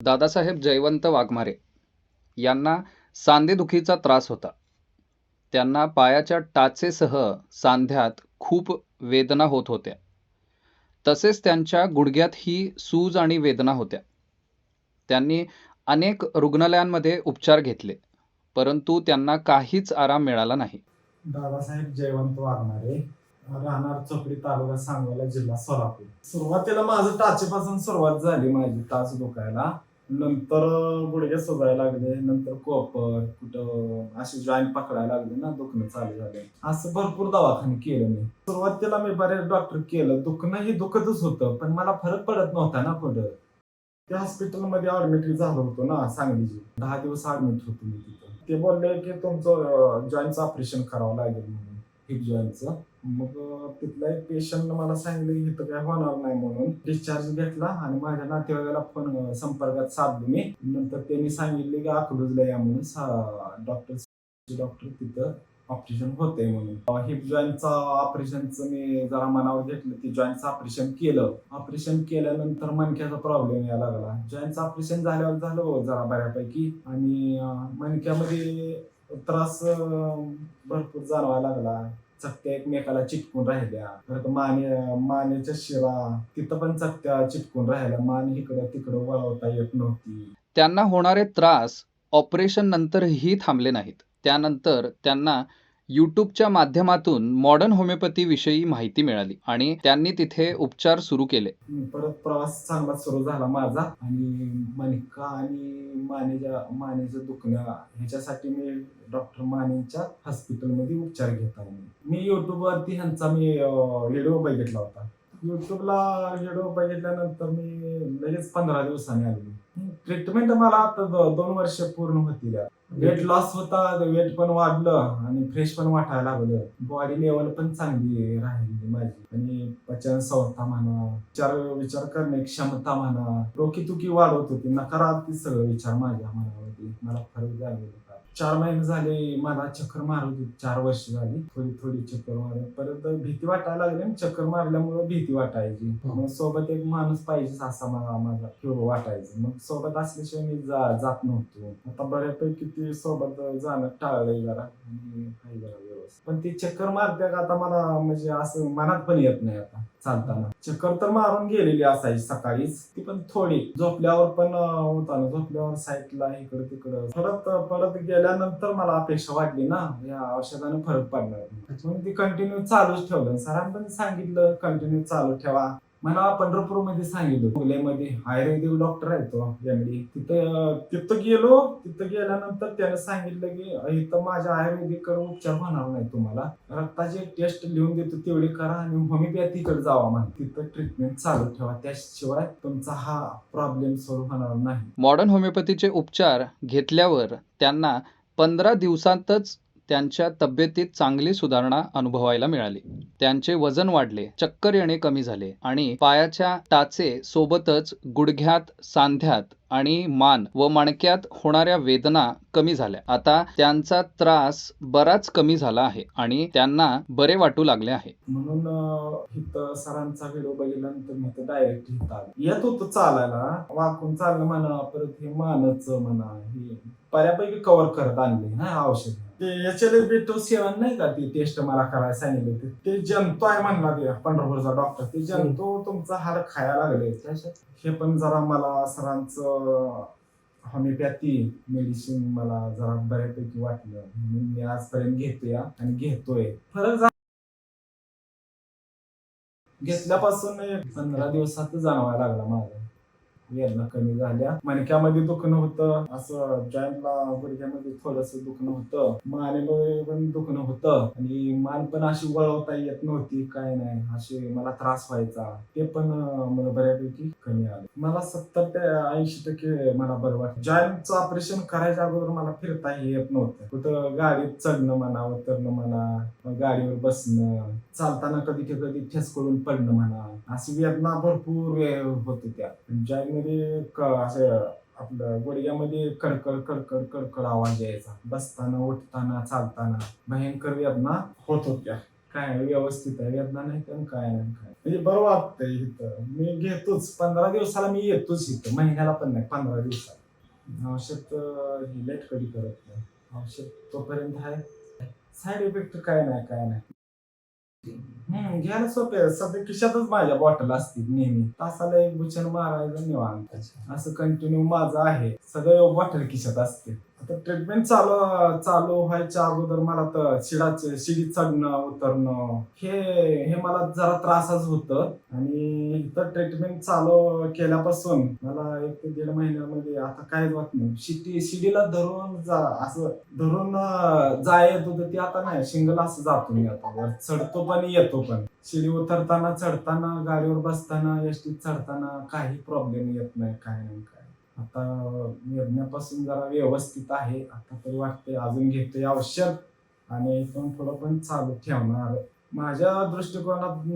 दादासाहेब जयवंत वाघमारे यांना सांधेदुखीचा त्रास होता. त्यांना पायाच्या टाचेसह सांध्यात खूप वेदना होत होत्या. तसेच त्यांच्या गुडघ्यातही सूज आणि वेदना होत्या. त्यांनी अनेक रुग्णालयांमध्ये उपचार घेतले परंतु त्यांना काहीच आराम मिळाला नाही. दादासाहेब जयवंत वाघमारे राहणार चोपडी तालुका सांगोला जिल्हा सोलापूर. सुरुवातीला माझं टाचेपासून सुरुवात झाली माझी टाच दुखायला. नंतर गुडघे सुजायला लागले नंतर कोपर कुठं असे जॉईंट पकडायला लागले ना दुखणं चालू झालं. असं भरपूर दवाखाने केलं मी. सुरुवातीला मी बरेच डॉक्टर केलं. दुखणं हे दुखतच होतं पण मला फरक पडत नव्हता ना पुढं त्या हॉस्पिटलमध्ये ऍडमिट झालो होतो ना सांगलीची. दहा दिवस ऍडमिट होतो मी तिथं. ते बोलले की तुमचं जॉईंटचं ऑपरेशन करावं लागेल म्हणून. हिप जॉईंटचं मग तिथला एक पेशंट मला सांगितलं इथं काय होणार नाही म्हणून डिस्चार्ज घेतला आणि माझ्या नातेवाईकाला फोन संपर्कात साधलो मी. नंतर त्यांनी सांगितले की अकलूजला या म्हणून डॉक्टर डॉक्टर तिथं ऑपरेशन होते म्हणून. हिप जॉईंटचा ऑपरेशनचं मी जरा मनावर घेतलं ते जॉईंटचं ऑपरेशन केलं. ऑपरेशन केल्यानंतर मणक्याचा प्रॉब्लेम यायला लागला. जॉईंटचं ऑपरेशन झाल्यावर झालं हो जरा बऱ्यापैकी. आणि मणक्यामध्ये त्रास अं, भरपूर जाणवायला लागला. चकत्या एकमेकाला चिटकून राहिल्या. परत माने मानेच्या शिरा तिथं पण चकत्या चिटकून राहिल्या. मान इकडं तिकडं वळवता येत नव्हती. त्यांना होणारे त्रास ऑपरेशन नंतरही थांबले नाहीत. त्यानंतर त्यांना यूट्यूबच्या माध्यमातून मॉडर्न होमिओपॅथीविषयी माहिती मिळाली आणि त्यांनी तिथे उपचार सुरू केले. परत प्रवास चांगला सुरू झाला माझा आणि मणका आणि मानेच्या मानेच्या दुखण्या ह्याच्यासाठी मी डॉक्टर मानेच्या हॉस्पिटलमध्ये उपचार घेत आहे. मी युट्यूबवरती ह्यांचा मी व्हिडिओ बघितला होता. युट्यूबला व्हिडिओ बघितल्यानंतर मी लगेच पंधरा दिवसांनी आलो. ट्रीटमेंट मला आता दो- दोन वर्ष पूर्ण होतील. वेट लॉस होता वेट पण वाढलं आणि फ्रेश पण वाटायला लागलं. बॉडी लेवल पण चांगली राहिली माझी. आणि पचन संस्था म्हणा विचार विचार करण्याची क्षमता म्हणा डोकीतुकी वाढवत होती. नकारात्मक सगळं विचार माझ्या मनावरती मला फरक जाणवत चार महिने झाले मला चक्कर मारत होती चार वर्ष झाली. थोडी थोडी चक्कर मारत. परत भीती वाटायला लागली चक्कर मारल्यामुळे भीती वाटायची. मग सोबत एक माणूस पाहिजे असा मला माझा किंवा वाटायचं. मग सोबत असल्याशिवाय मी जा जात नव्हतो. आता बऱ्यापैकी ती सोबत जाणं टाळलंय जरा. आणि आहे जरा व्यवस्थित. पण ती चक्कर मारते का आता मला म्हणजे असं मनात पण येत नाही आता. चालताना. चक्कर तर मारून गेलेली असायची सकाळीच. ती पण थोडी. झोपल्यावर पण होताना झोपल्यावर साईडला इकडं तिकडं. परत परत गेल्यानंतर मला अपेक्षा वाटली ना. या औषधानं फरक पडणार. म्हणून ती कंटिन्यू चालूच ठेवलं. सरांनी पण सांगितलं कंटिन्यू चालू ठेवा. मला पंढरपूरमध्ये सांगितलं पुण्यामध्ये. आयुर्वेदिक डॉक्टर आहे तो एमडी तिथं तिथं गेलो तिथं गेल्यानंतर त्यानं सांगितलं की इथं माझ्या आयुर्वेदिक उपचार होणार नाही तुम्हाला. रक्ताची टेस्ट लिहून देतो तेवढी करा आणि होमिओपॅथीकडे जावा म्हणा. तिथं ट्रीटमेंट चालू ठेवा. त्याशिवाय तुमचा हा प्रॉब्लेम सॉल्व्ह होणार नाही. मॉडर्न होमिओपॅथीचे उपचार घेतल्यावर त्यांना पंधरा दिवसांतच त्यांच्या तब्येतीत चांगली सुधारणा अनुभवायला मिळाली. त्यांचे वजन वाढले चक्कर येणे कमी झाले आणि पायाच्या टाचे सोबतच गुडघ्यात सांध्यात आणि मान व मणक्यात होणाऱ्या वेदना कमी झाल्या. आता त्यांचा त्रास बराच कमी झाला आहे आणि त्यांना बरे वाटू लागले आहे. म्हणून सरांचा व्हिडिओ बघितल्यानंतर मी डायरेक्ट इथं येत होत चालायला वाकून चाललं म्हणा परत हे मानच म्हणा हे बऱ्यापैकी कव्हर करत आणले ना औषध. ते याच्या बेटो सेवन नाही का ती टेस्ट मला करायला सांगितले होते ते जंतू आहे म्हणला ते पंढरपूरचा डॉक्टर ते जंतू तुमचा हाड खायला लागले. हे पण जरा मला सरांचं होमिओपॅथी मेडिसिन मला जरा बऱ्यापैकी वाटलं. म्हणून मी आजपर्यंत घेतोय आणि घेतोय. फरक जा- घेतल्यापासून पंधरा दिवसात जाणवायला लागला माझा. वेदना कमी झाल्या. मणक्यामध्ये दुखणं होतं. असं जॉईंटला गुडघ्यामध्ये थोडस दुखणं होतं. मानेमध्ये पण दुखणं होतं. आणि मान पण अशी वळवता येत नव्हती. काय नाही असे मला त्रास व्हायचा. ते पण मला बऱ्यापैकी कमी आले. मला सत्तर ते ऐंशी टक्के मला बरं वाटतं जॉईंटचं ऑपरेशन करायच्या अगोदर मला फिरताही येत नव्हतं. कुठं गाडीत चढणं म्हणा उतरणं म्हणा मग गाडीवर बसणं चालताना कधी ते कधी ठेस करून पडणं म्हणा अशी वेदना भरपूर वेळ होत होत्या मध्ये क- असं आपलं गुडघ्यामध्ये कडकड कडकड कडकड आवाज यायचा. बसताना उठताना चालताना भयंकर वेदना होत होत्या. काय व्यवस्थित आहे? वेदना नाही तर काय नाही काय म्हणजे बरं वाटतंय इथं. मी घेतोच. पंधरा दिवसाला मी येतोच इथं. महिन्याला पण नाही पंधरा दिवसाला. औषध ही लेट कधी करत नाही. औषध तोपर्यंत आहे. साईड इफेक्ट काय नाही काय नाही. हम्म घ्यायला सोपे आहे. सध्या खिशातच माझ्या बॉटल असतील नेहमी. तासाला एक बुचन मारायचं निवांत. असं कंटिन्यू माझं आहे. सगळं बॉटल खिशात असते आता ट्रीटमेंट चालू चालू व्हायच्या अगोदर मला तर शिडाचे शिडीत चढणं उतरणं हे हे मला जरा त्रासच होतं. आणि इथं ट्रीटमेंट चालू केल्यापासून मला एक ते दीड महिन्यामध्ये आता काहीच वाट नाही. शिटी शिडीला धरून जा असं धरून जाय येत होतं ते आता नाही. शिंगल असं जातो मी आता. चढतो पण येतो पण. शिडी उतरताना चढताना गाडीवर बसताना एसटीत चढताना काही प्रॉब्लेम येत नाही काय नाही. काय आता निर्णयापासून जरा व्यवस्थित आहे. आता तरी वाटते अजून घेतोय औषध आणि इथून पुढं पण चालू ठेवणार. माझ्या दृष्टिकोनात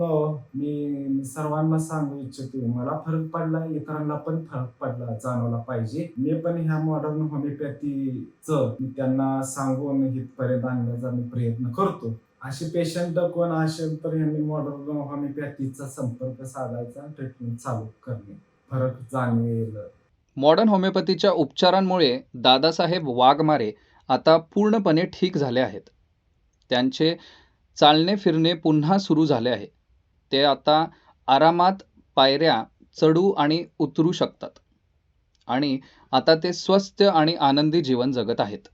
मी सर्वांना सांगू इच्छितो मला फरक पडला इतरांना पण फरक पडला जाणवला पाहिजे. मी पण ह्या मॉडर्न होमिओपॅथीच मी त्यांना सांगून हितपर्यंत आणण्याचा मी प्रयत्न करतो. असे पेशंट कोण असेल तर यांनी मॉडर्न होमिओपॅथीचा संपर्क साधायचा ट्रीटमेंट चालू करणे. फरक जाणवेल. मॉडर्न होमिओपॅथीच्या उपचारांमुळे दादासाहेब वाघमारे आता पूर्णपणे ठीक झाले आहेत. त्यांचे चालणे फिरणे पुन्हा सुरू झाले आहे. ते आता आरामात पायऱ्या चढू आणि उतरू शकतात. आणि आता ते स्वस्थ आणि आनंदी जीवन जगत आहेत.